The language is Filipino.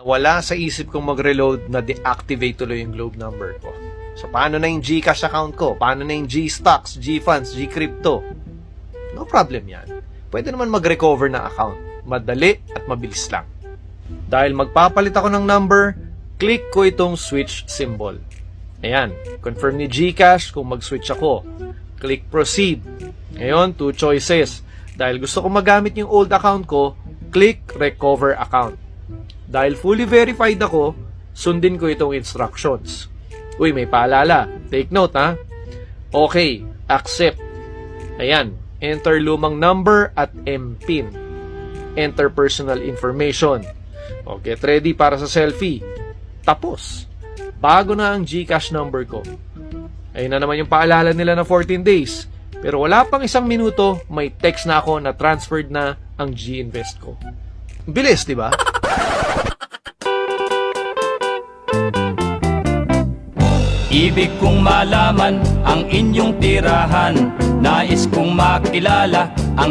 Nawala sa isip kong mag-reload na deactivate tuloy yung globe number ko. So, paano na yung Gcash account ko? Paano na yung G-Stocks, G-Funds, G-Crypto? No problem yan. Pwede naman mag-recover na account. Madali at mabilis lang. Dahil magpapalit ako ng number, click ko itong switch symbol. Ayan, confirm ni Gcash kung mag-switch ako. Click proceed. Ngayon, two choices. Dahil gusto ko magamit yung old account ko, click recover account. Dahil fully verified ako, sundin ko itong instructions. Uy, may paalala. Take note ha. Okay, accept. Ayan, enter lumang number at MPIN. Enter personal information. O, get ready para sa selfie. Tapos, bago na ang GCash number ko. Ayun na naman yung paalala nila na 14 days. Pero wala pang isang minuto, may text na ako na transferred na ang G-Invest ko. Bilis, di ba? Ibig kong malaman ang inyong tirahan Nais kong makilala ang